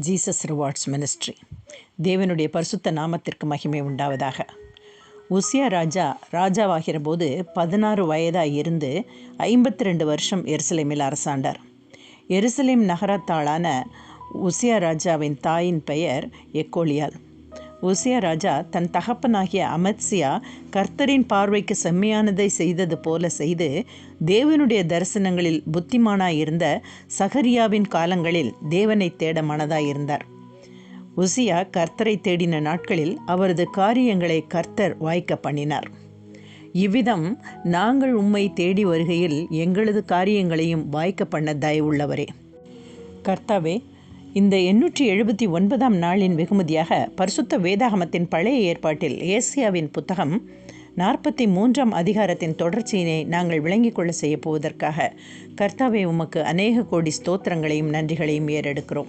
Jesus rewards ministry தேவனுடைய பரிசுத்த நாமத்திற்கு மகிமை உண்டாவதாக. உசியா ராஜா ராஜாவாகிற போது பதினாறு வயதாக இருந்து ஐம்பத்தி ரெண்டு வருஷம் எருசலேமில் அரசாண்டார். எருசலேம் நகரத்தாளான உசியா ராஜாவின் தாயின் பெயர் எக்கோலியால் உசியா ராஜா தன் தகப்பனாகிய அமத்சியா கர்த்தரின் பார்வைக்கு செம்மையானதை செய்தது போல செய்து தேவனுடைய தரிசனங்களில் புத்திமானாயிருந்த சகரியாவின் காலங்களில் தேவனை தேட மனதாயிருந்தார் உசியா கர்த்தரை தேடின நாட்களில் அவரது காரியங்களை கர்த்தர் வாய்க்க பண்ணினார். இவ்விதம் நாங்கள் உம்மை தேடி வருகையில் எங்களது காரியங்களையும் வாய்க்க பண்ண தயவுள்ளவரே கர்த்தாவே இந்த எண்ணூற்றி எழுபத்தி ஒன்பதாம் நாளின் வெகுமதியாக பரிசுத்த வேதாகமத்தின் பழைய ஏற்பாட்டில் ஏசியாவின் புத்தகம் நாற்பத்தி மூன்றாம் அதிகாரத்தின் தொடர்ச்சியினை நாங்கள் விளங்கிக் கொள்ள செய்ய போவதற்காக கர்த்தாவே உமக்கு அநேக கோடி ஸ்தோத்திரங்களையும் நன்றிகளையும் ஏறெடுக்கிறோம்.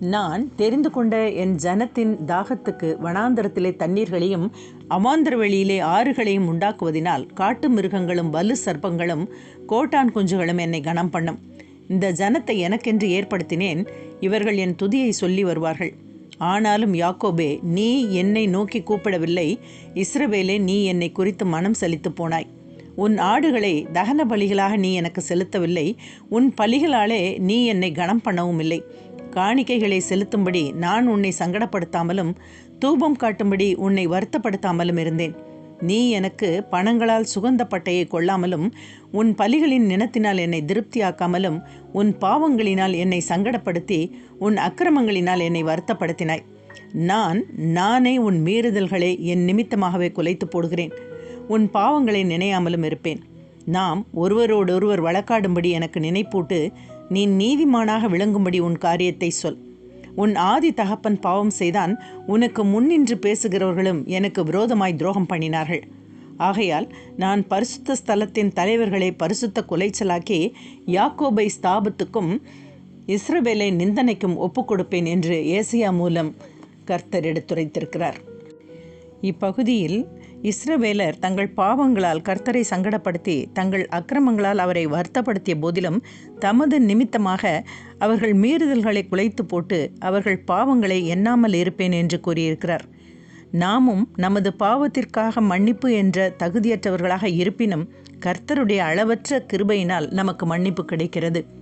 நான் தெரிந்து கொண்ட என் ஜனத்தின் தாகத்துக்கு வனாந்தரத்திலே தண்ணீர்களையும் அமாந்தர வெளியிலே ஆறுகளையும் உண்டாக்குவதினால் காட்டு மிருகங்களும் வலு சர்ப்பங்களும் கோட்டான் குஞ்சுகளும் என்னை கனம் பண்ணும் இந்த ஜனத்தை எனக்கென்று ஏற்படுத்தினேன். இவர்கள் என் துதியை சொல்லி வருவார்கள். ஆனாலும் யாக்கோபே நீ என்னை நோக்கி கூப்பிடவில்லை. இஸ்ரவேலே நீ என்னை குறித்து மனம் செலுத்து போனாய். உன் ஆடுகளை தகன பலிகளாக நீ எனக்கு செலுத்தவில்லை. உன் பலிகளாலே நீ என்னை கனம் பண்ணவும் இல்லை காணிக்கைகளை செலுத்தும்படி நான் உன்னை சங்கடப்படுத்தாமலும் தூபம் காட்டும்படி உன்னை வருத்தப்படுத்தாமலும் இருந்தேன். நீ எனக்கு பணங்களால் சுகந்த பட்டையை கொள்ளாமலும் உன் பலிகளின் நினத்தினால் என்னை திருப்தியாக்காமலும் உன் பாவங்களினால் என்னை சங்கடப்படுத்தி உன் அக்கிரமங்களினால் என்னை வருத்தப்படுத்தினாய். நான் நானே உன் மீறுதல்களை என் நிமித்தமாகவே குலைத்து போடுகிறேன். உன் பாவங்களை நினையாமலும் இருப்பேன். நாம் ஒருவரோடொருவர் வழக்காடும்படி எனக்கு நினைப்பூட்டு நீ நீதிமானாக விளங்கும்படி உன் காரியத்தை சொல். உன் ஆதி தகப்பன் பாவம் செய்தான் உனக்கு முன்னின்று பேசுகிறவர்களும் எனக்கு விரோதமாய் துரோகம் பண்ணினார்கள். ஆகையால் நான் பரிசுத்த ஸ்தலத்தின் தலைவர்களை பரிசுத்த குலைச்சலாக்கி யாக்கோபை ஸ்தாபத்துக்கும் இஸ்ரவேலை நிந்தனைக்கும் ஒப்புக் கொடுப்பேன் என்று ஏசியா மூலம் கர்த்தர் எடுத்துரைத்திருக்கிறார். இப்பகுதியில் இஸ்ரவேலர் தங்கள் பாவங்களால் கர்த்தரை சங்கடப்படுத்தி தங்கள் அக்கிரமங்களால் அவரை வருத்தப்படுத்திய போதிலும் தமது நிமித்தமாக அவர்கள் மீறுதல்களை குலைத்து போட்டு அவர்கள் பாவங்களை எண்ணாமல் இருப்பேன் என்று கூறியிருக்கிறார். நாமும் நமது பாவத்திற்காக மன்னிப்பு என்ற தகுதியற்றவர்களாக இருப்பினும் கர்த்தருடைய அளவற்ற கிருபையினால் நமக்கு மன்னிப்பு கிடைக்கிறது.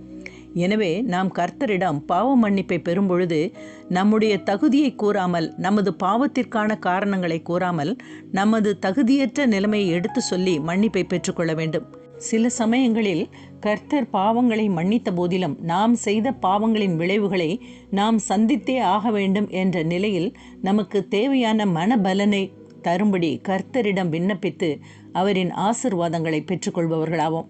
எனவே நாம் கர்த்தரிடம் பாவ மன்னிப்பை பெறும்பொழுது நம்முடைய தகுதியை கூறாமல் நமது பாவத்திற்கான காரணங்களை கூறாமல் நமது தகுதியற்ற நிலைமையை எடுத்து சொல்லி மன்னிப்பை பெற்றுக்கொள்ள வேண்டும். சில சமயங்களில் கர்த்தர் பாவங்களை மன்னித்த போதிலும் நாம் செய்த பாவங்களின் விளைவுகளை நாம் சந்தித்தே ஆக வேண்டும் என்ற நிலையில் நமக்கு தேவையான மனபலனை தரும்படி கர்த்தரிடம் விண்ணப்பித்து அவரின் ஆசிர்வாதங்களை பெற்றுக்கொள்பவர்களாவோம்.